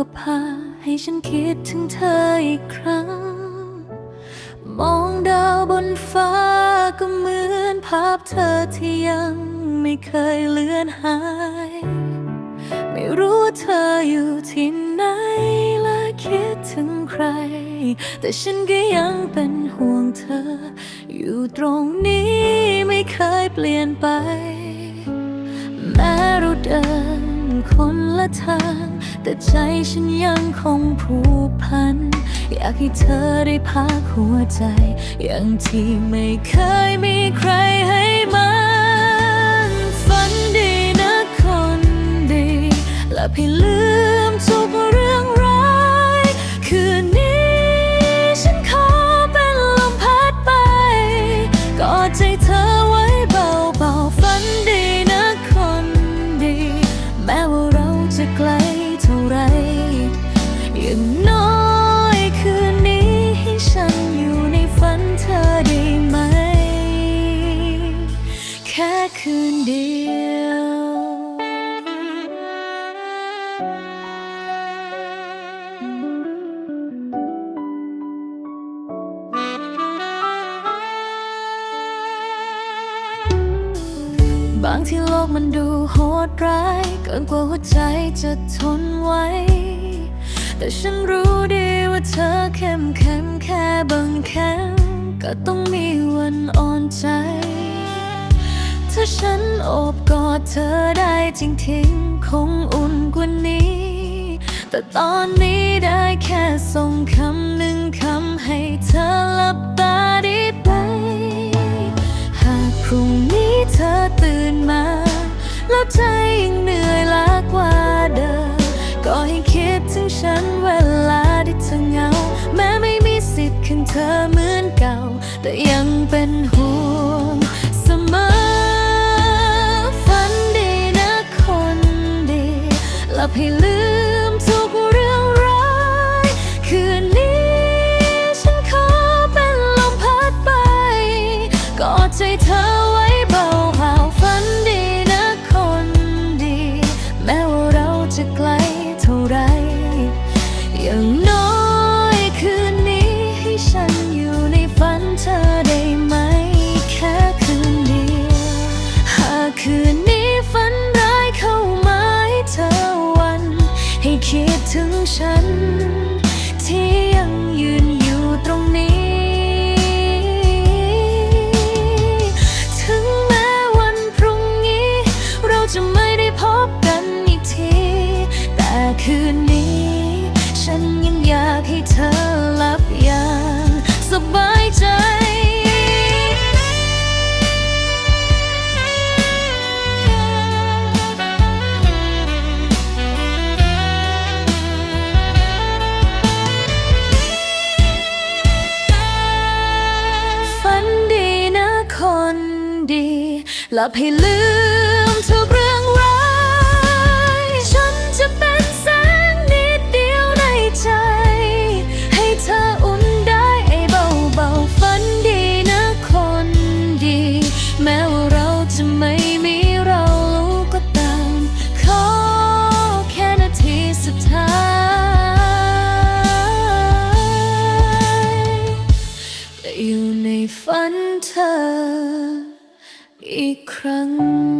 ก็พาให้ฉันคิดถึงเธออีกครั้ง มองดาวบนฟ้าก็เหมือนภาพเธอที่ยังไม่เคยเลือนหาย ไม่รู้เธออยู่ที่ไหนและคิดถึงใคร แต่ฉันก็ยังเป็นห่วงเธอ อยู่ตรงนี้ไม่เคยเปลี่ยนไป แม้เราเดิน คนละทาง แต่ใจฉันยังคงผูกพัน อยากให้เธอได้พักหัวใจ อย่างที่ไม่เคยมีใครให้มา คืนเดียว บางที่โลกมันดูโหดร้าย เกินกว่าหัวใจจะทนไว้แต่ฉันรู้ดีว่าเธอเข้มแข็งแค่บางแข็งก็ต้องมีวันอ่อนใจ ถ้าฉันโอบกอดเธอได้จริงๆ คงอุ่นกว่านี้ แต่ตอนนี้ได้แค่ส่งคำหนึ่งคำให้เธอหลับตาได้ไหมหากพรุ่งนี้เธอตื่นมา แล้วใจยังเหนื่อยล้ากว่าเดิม ก็ให้คิดถึงฉันเวลาที่เธอเหงา แม้ไม่มีสิทธิ์ขึ้นเธอเหมือนเก่า แต่ยังเป็น เธอได้ไหม แค่คืนเดียว หากคืนนี้ฝันร้ายเข้ามาให้เธอวัน ให้คิดถึงฉันที่ ดีหลับให้ลืมทุก ครั้ง